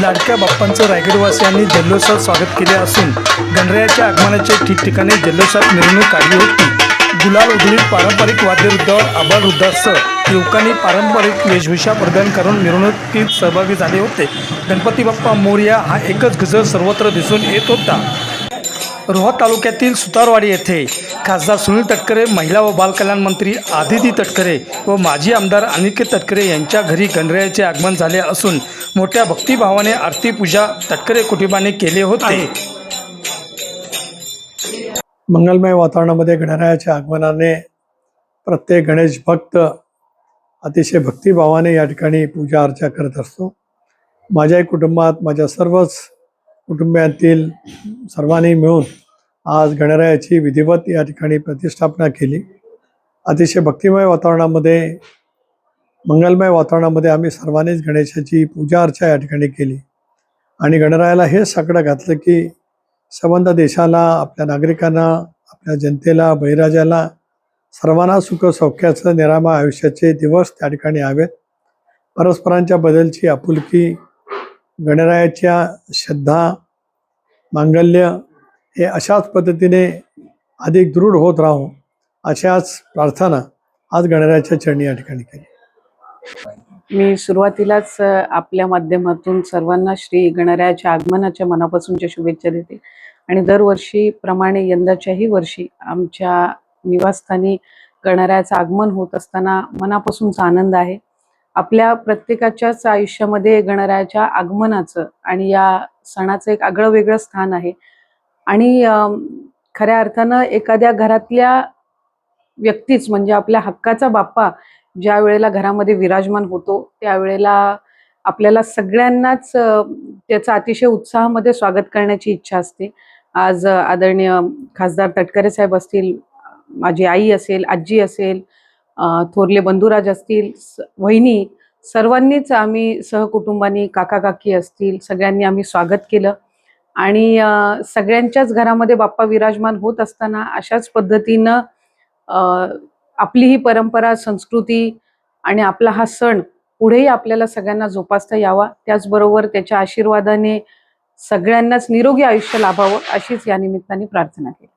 लाडक्या बाप्पांचं रायगडवासियांनी जल्लोषात स्वागत केले असून गणरायाच्या आगमनाच्या ठिकठिकाणी जल्लोषात मिरवणूक काढली होती. गुलाल उधळीत पारंपरिक वाद्यवृद्धावर आभार वृद्धासह युवकांनी पारंपरिक वेशभूषा प्रदान करून मिरवणुकीत सहभागी झाले होते. गणपती बाप्पा मोर्या हा एकच गजर सर्वत्र दिसून येत होता. रोहा तालुक्यातील सुतारवाडी येथे खासदार सुनील तटकरे महिला व बालकल्याण मंत्री आदिती तटकरे व माजी आमदार अनिकेत तटकरे यांच्या घरी गणरायाचे आगमन झाले असून मोठ्या भक्तिभावाने आरती पूजा तटकरे कुटुंबाने केले होते. मंगलमय वातावरणामध्ये गणरायाच्या आगमनाने प्रत्येक गणेश भक्त अतिशय भक्तिभावाने या ठिकाणी पूजा अर्चा करत असतो. माझ्याही कुटुंबात माझ्या सर्वच कुटुंबियांतील सर्वांनी मिळून आज गणरायाची विधिवत या ठिकाणी प्रतिष्ठापना केली. अतिशय भक्तिमय वातावरणामध्ये मंगलमय वातावरणामध्ये आम्ही सर्वांनीच गणेशाची पूजा अर्चा या ठिकाणी केली. आणि गणरायाला हे सगळं घातलं की संबंध देशाला आपल्या नागरिकांना आपल्या जनतेला बळीराजाला सर्वांना सुख सौख्याचं निरामा आयुष्याचे दिवस त्या ठिकाणी हवेत परस्परांच्या बदलची आपुलकी गणरायाच्या श्रद्धा मांगल्य हे अशाच पद्धतीने अधिक दृढ होत राहो अशाच प्रार्थना आज गणरायाच्या चरणी या ठिकाणी केली. मी सुरुवातीलाच आपल्या माध्यमातून सर्वांना श्री गणरायाच्या आगमनाच्या मनापासूनच्या शुभेच्छा देते. आणि दरवर्षी प्रमाणे यंदाच्याही वर्षी आमच्या निवासस्थानी गणरायाचं आगमन होत असताना मनापासूनचा आनंद आहे. आपल्या प्रत्येकाच्याच आयुष्यामध्ये गणरायाच्या आगमनाचं आणि या सणाचं एक आगळं वेगळं स्थान आहे. आणि खऱ्या अर्थानं एखाद्या घरातल्या व्यक्तीच म्हणजे आपल्या हक्काचा बाप्पा ज्या वेळेला घरामध्ये विराजमान होतो त्यावेळेला आपल्याला सगळ्यांनाच त्याचा त्याचं अतिशय उत्साहामध्ये स्वागत करण्याची इच्छा असते. आज आदरणीय खासदार तटकरे साहेब असतील माझी आई असेल आजी असेल थोरले बंधुराज असतील स- वहिनी सर्वांनीच आम्ही सहकुटुंबानी काका काकी असतील सगळ्यांनी आम्ही स्वागत केलं. आणि सगळ्यांच्याच घरामध्ये बाप्पा विराजमान होत असताना अशाच पद्धतीनं आपली ही परंपरा संस्कृती आणि आपला हा सण पुढेही आपल्याला सगळ्यांना जोपासता यावा. त्याचबरोबर त्याच्या आशीर्वादाने सगळ्यांनाच निरोगी आयुष्य लाभावं अशीच या निमित्ताने प्रार्थना केली.